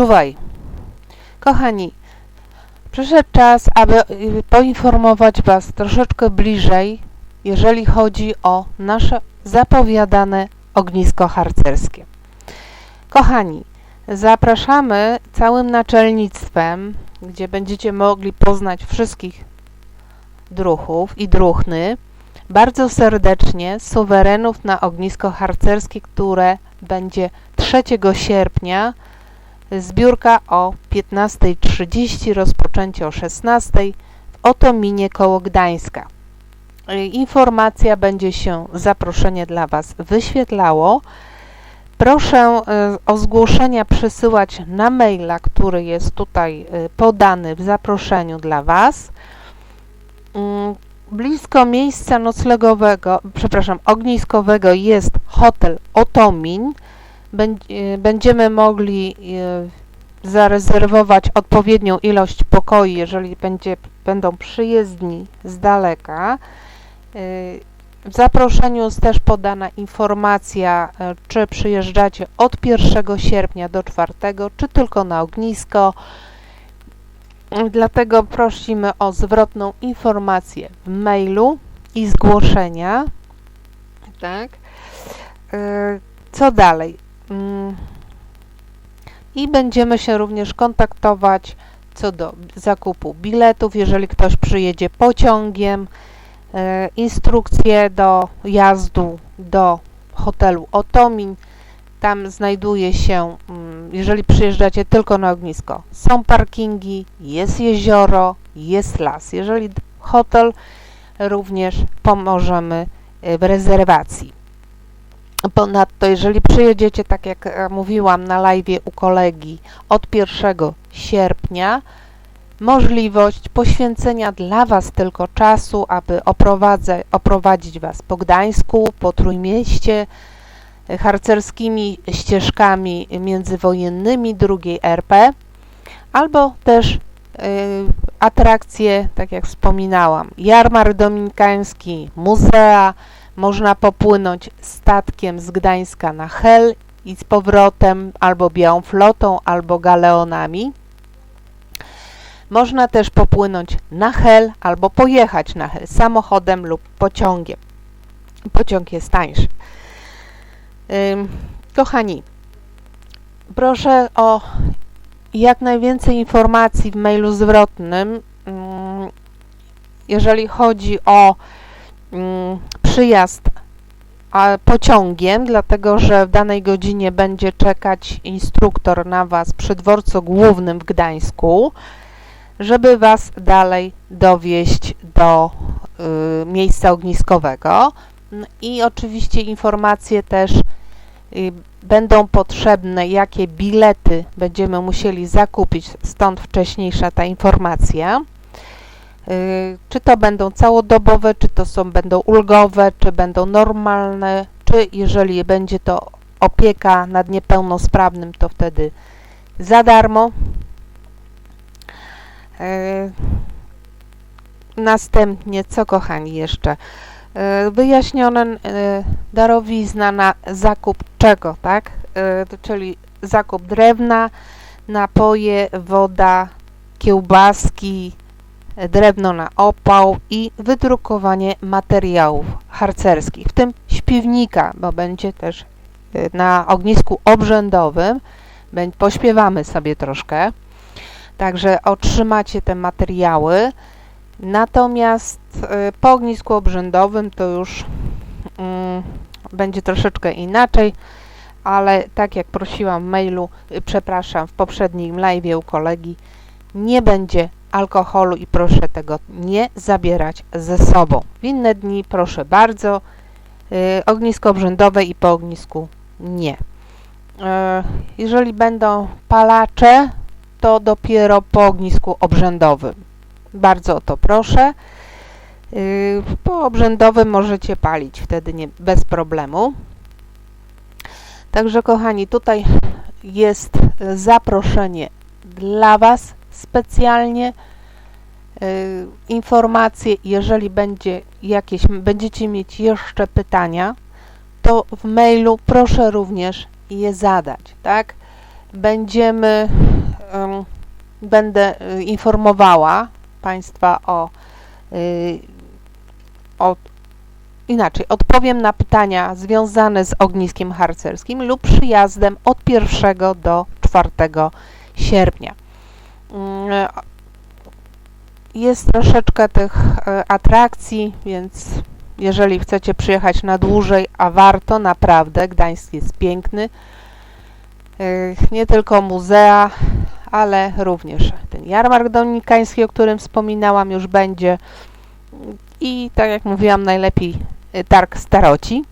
czuwaj. Kochani, przyszedł czas, aby y, poinformować Was troszeczkę bliżej, jeżeli chodzi o nasze zapowiadane ognisko harcerskie. Kochani, zapraszamy całym naczelnictwem, gdzie będziecie mogli poznać wszystkich druchów i druchny, bardzo serdecznie suwerenów na ognisko harcerskie, które będzie 3 sierpnia. Zbiórka o 15.30, rozpoczęcie o 16.00 w Otominie koło Gdańska. Informacja będzie się, zaproszenie dla Was wyświetlało. Proszę e, o zgłoszenia przesyłać na maila, który jest tutaj e, podany w zaproszeniu dla Was. Mm, blisko miejsca noclegowego, przepraszam, ogniskowego jest hotel Otomin. E, będziemy mogli zarezerwować odpowiednią ilość pokoi, jeżeli będzie, będą przyjezdni z daleka. W zaproszeniu jest też podana informacja, czy przyjeżdżacie od 1 sierpnia do 4, czy tylko na ognisko. Dlatego prosimy o zwrotną informację w mailu i zgłoszenia. Tak. Co dalej? I będziemy się również kontaktować co do zakupu biletów, jeżeli ktoś przyjedzie pociągiem, E, instrukcje do jazdu do hotelu Otomin. Tam znajduje się, mm, jeżeli przyjeżdżacie tylko na ognisko, są parkingi, jest jezioro, jest las. Jeżeli hotel, również pomożemy e, w rezerwacji. Ponadto, jeżeli przyjedziecie, tak jak e, mówiłam na live u kolegi, od 1 sierpnia, możliwość poświęcenia dla Was tylko czasu, aby oprowadzić Was po Gdańsku, po Trójmieście, e, harcerskimi ścieżkami międzywojennymi drugiej RP, albo też y, atrakcje, tak jak wspominałam, jarmark dominikański, muzea, można popłynąć statkiem z Gdańska na Hel i z powrotem albo białą flotą, albo galeonami. Można też popłynąć na Hel albo pojechać na Hel samochodem lub pociągiem. Pociąg jest tańszy. Kochani, proszę o jak najwięcej informacji w mailu zwrotnym, jeżeli chodzi o przyjazd pociągiem, dlatego że w danej godzinie będzie czekać instruktor na Was przy dworcu głównym w Gdańsku żeby Was dalej dowieść do y, miejsca ogniskowego. I oczywiście informacje też y, będą potrzebne, jakie bilety będziemy musieli zakupić, stąd wcześniejsza ta informacja. Y, czy to będą całodobowe, czy to są będą ulgowe, czy będą normalne, czy jeżeli będzie to opieka nad niepełnosprawnym, to wtedy za darmo. E, następnie, co kochani jeszcze? E, wyjaśnione darowizna na zakup czego, tak? Czyli zakup drewna, napoje, woda, kiełbaski, drewno na opał i wydrukowanie materiałów harcerskich, w tym śpiewnika, bo będzie też na ognisku obrzędowym, pośpiewamy sobie troszkę. Także otrzymacie te materiały. Natomiast y, po ognisku obrzędowym to już mm, będzie troszeczkę inaczej, ale tak jak prosiłam w mailu, y, przepraszam, w poprzednim live u kolegi, nie będzie alkoholu i proszę tego nie zabierać ze sobą. W inne dni proszę bardzo, y, ognisko obrzędowe i po ognisku nie. Jeżeli będą palacze, to dopiero po ognisku obrzędowym. Bardzo o to proszę. Y, po obrzędowym możecie palić wtedy nie, bez problemu. Także kochani, tutaj jest zaproszenie dla Was specjalnie. Y, informacje, jeżeli będzie jakieś, będziecie mieć jeszcze pytania, to w mailu proszę również je zadać, tak? będziemy, em, będę y, informowała Państwa o, y, o inaczej, odpowiem na pytania związane z ogniskiem harcerskim lub przyjazdem od 1 do 4 sierpnia. Mm, Jest troszeczkę tych e, atrakcji, więc jeżeli chcecie przyjechać na dłużej, a warto, naprawdę, Gdańsk jest piękny. E, Nie tylko muzea, ale również ten jarmark dominikański, o którym wspominałam, już będzie. I tak jak mówiłam, najlepiej targ staroci,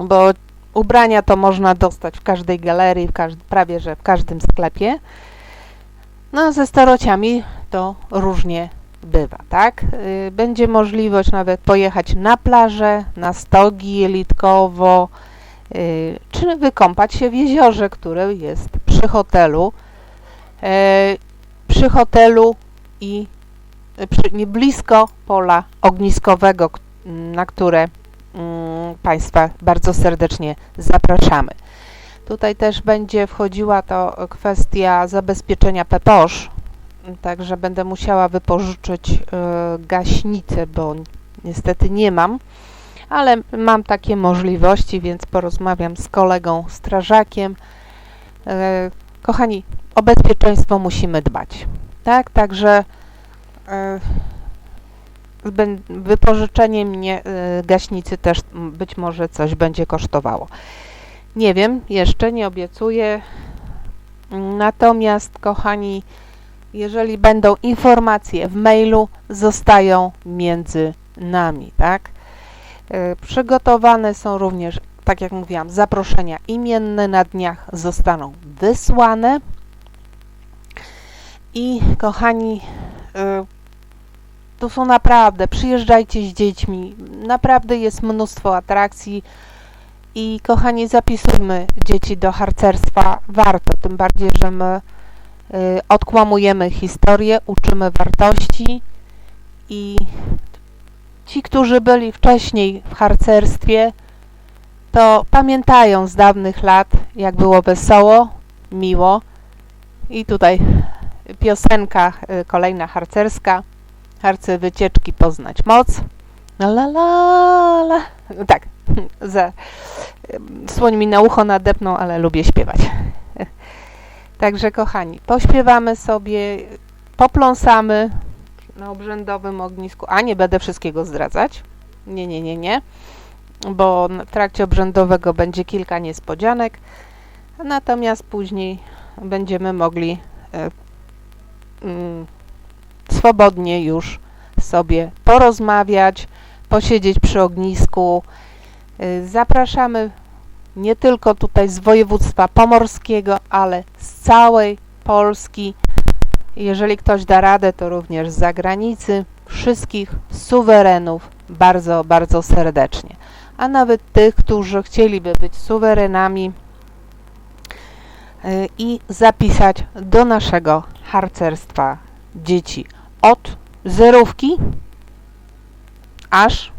bo ubrania to można dostać w każdej galerii, w każd- prawie że w każdym sklepie. No ze starociami to różnie bywa, tak? Y, Będzie możliwość nawet pojechać na plażę, na stogi Jelitkowo, y, czy wykąpać się w jeziorze, które jest przy hotelu. E, Przy hotelu i e, przy, nie blisko pola ogniskowego, na które mm, Państwa bardzo serdecznie zapraszamy. Tutaj też będzie wchodziła to kwestia zabezpieczenia PEPOSZ, także będę musiała wypożyczyć e, gaśnicę, bo niestety nie mam, ale mam takie możliwości, więc porozmawiam z kolegą strażakiem. E, Kochani, o bezpieczeństwo musimy dbać. Tak, także e, wypożyczenie mnie gaśnicy też być może coś będzie kosztowało. Nie wiem, jeszcze nie obiecuję. Natomiast, kochani, jeżeli będą informacje w mailu, zostają między nami, tak? E, Przygotowane są również, tak jak mówiłam, zaproszenia imienne na dniach zostaną wysłane. I kochani, y, to są naprawdę, przyjeżdżajcie z dziećmi, naprawdę jest mnóstwo atrakcji i kochani, zapisujmy dzieci do harcerstwa, warto, tym bardziej, że my y, odkłamujemy historię, uczymy wartości i ci, którzy byli wcześniej w harcerstwie, to pamiętają z dawnych lat, jak było wesoło, miło i tutaj piosenka y, kolejna harcerska. Harce wycieczki poznać moc. La la la la. No Tak, za, słoń mi na ucho nadepnął, ale lubię śpiewać. Także kochani, pośpiewamy sobie, popląsamy na obrzędowym ognisku, a nie będę wszystkiego zdradzać. Nie, nie, nie, nie, bo w trakcie obrzędowego będzie kilka niespodzianek, natomiast później będziemy mogli e, mm, swobodnie już sobie porozmawiać, posiedzieć przy ognisku. Y, Zapraszamy nie tylko tutaj z województwa pomorskiego, ale z całej Polski. Jeżeli ktoś da radę, to również z zagranicy. Wszystkich suwerenów bardzo, bardzo serdecznie. A nawet tych, którzy chcieliby być suwerenami y, i zapisać do naszego harcerstwa dzieci od zerówki aż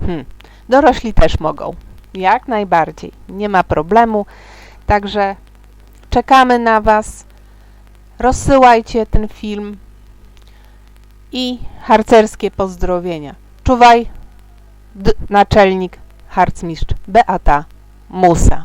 hmm, dorośli też mogą. Jak najbardziej. Nie ma problemu. Także czekamy na Was. Rozsyłajcie ten film i harcerskie pozdrowienia. Czuwaj, naczelnik harcmistrz Beata Musa.